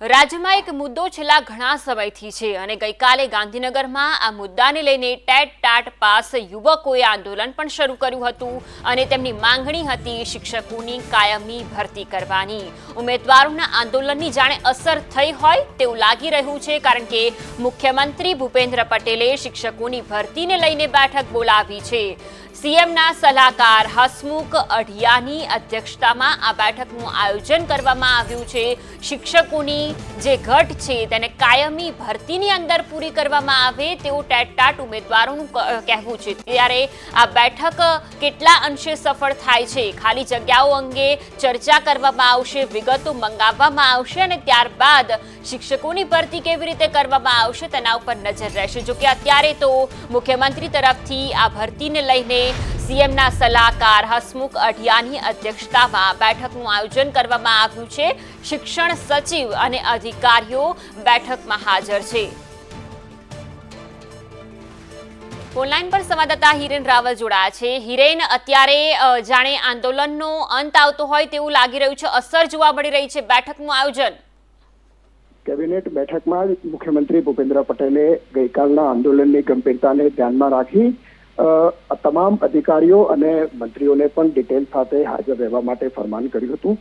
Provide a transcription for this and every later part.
રાજ્યમાં એક મુદ્દો છેલ્લા ઘણા સમયથી છે અને ગઈકાલે ગાંધીનગરમાં આ મુદ્દાને લઈને ટેટ ટાટ પાસ યુવકોએ આંદોલન પણ શરૂ કર્યું હતું અને તેમની માંગણી હતી શિક્ષકોની કાયમી ભરતી કરવાની. ઉમેદવારોના આંદોલનની જાણે અસર થઈ હોય તેવું લાગી રહ્યું છે કારણ કે મુખ્યમંત્રી ભૂપેન્દ્ર પટેલે શિક્ષકોની ભરતીને લઈને બેઠક બોલાવી છે. સીએમના સલાહકાર હસમુખ અઢિયાની અધ્યક્ષતામાં આ બેઠકનું આયોજન કરવામાં આવ્યું છે. શિક્ષકોની જે ઘટ છે તેને કાયમી ભરતીની અંદર પૂરી કરવામાં આવે તેવું ટેટટાટ ઉમેદવારોનું કહેવું છે. ત્યારે આ બેઠક કેટલા અંશે સફળ થાય છે? ખાલી જગ્યાઓ અંગે ચર્ચા કરવામાં આવશે, વિગતો મંગાવવામાં આવશે અને ત્યારબાદ શિક્ષકોની ભરતી કેવી રીતે કરવામાં આવશે તેના ઉપર નજર રહેશે. જોકે અત્યારે તો મુખ્યમંત્રી તરફથી આ ભરતીને લઈને સીએમના સલાહકાર હસમુખ અઢિયાની અધ્યક્ષતામાં બેઠકનું આયોજન કરવામાં આવ્યું છે. શિક્ષણ સચિવ અને અધિકારીઓ બેઠકમાં હાજર છે. ફોનલાઈન પર સંવાદદાતા હિરેન રાવલ જોડાયા છે. હિરેન, અત્યારે જાણે આંદોલનનો અંત આવતો હોય તેવું લાગી રહ્યું છે. અસર જોવા મળી રહી છે બેઠકનું આયોજન. કેબિનેટ બેઠકમાં મુખ્યમંત્રી ભૂપેન્દ્ર પટેલે ગઈકાલના આંદોલનની ગંભીરતાને ધ્યાનમાં રાખી તમામ અધિકારીઓ અને મંત્રીઓને પણ ડિટેલ સાથે હાજર રહેવા માટે ફરમાન કર્યું હતું.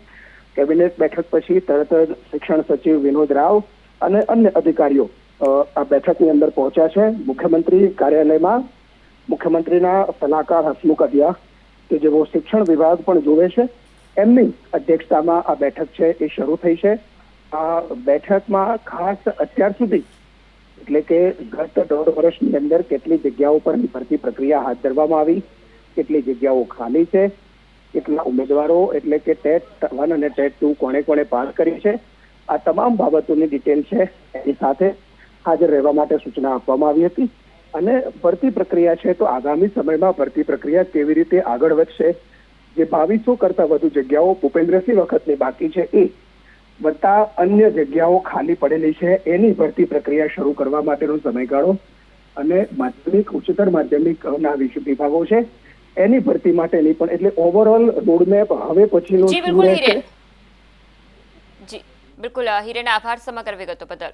કેબિનેટ બેઠક પછી તરત જ શિક્ષણ સચિવ વિનોદ રાવ અને અન્ય અધિકારીઓ આ બેઠકની અંદર પહોંચ્યા છે. મુખ્યમંત્રી કાર્યાલયમાં મુખ્યમંત્રીના સલાહકાર હસમુખ અધિયા કે જેઓ શિક્ષણ વિભાગ પણ જોવે છે, એમની અધ્યક્ષતામાં આ બેઠક છે એ શરૂ થઈ છે. આ બેઠકમાં ખાસ અત્યાર સુધી એટલે કે ગત દોઢ વર્ષની અંદર કેટલી જગ્યાઓ પર ભરતી પ્રક્રિયા હાથ ધરવામાં આવી? કેટલી જગ્યાઓ ખાલી છે? કેટલા ઉમેદવારો એટલે કે ટેટ વન અને ટેટ ટુ કોણે કોણે પાસ કરી છે? આ તમામ બાબતોની ડિટેલ છે. એની સાથે હાજર રહેવા માટે સૂચના આપવામાં આવી હતી. અને ભરતી પ્રક્રિયા છે તો આગામી સમયમાં ભરતી પ્રક્રિયા કેવી રીતે આગળ વધશે? જે બાવીસો કરતા વધુ જગ્યાઓ ભૂપેન્દ્રસિંહ વખતની બાકી છે એ વત્તા અન્ય જગ્યાઓ ખાલી પડેલી છે. એની ભરતી પ્રક્રિયા શરૂ કરવા માટેનો સમયગાળો અને માધ્યમિક ઉચ્ચતર માધ્યમિકના વિભાગો છે. એની ભરતી માટેની પણ એટલે ઓવરઓલ રોડમેપ હવે પછીનો બિલકુલ હિરેન આભાર સમગ્ર વિગતો બદલ.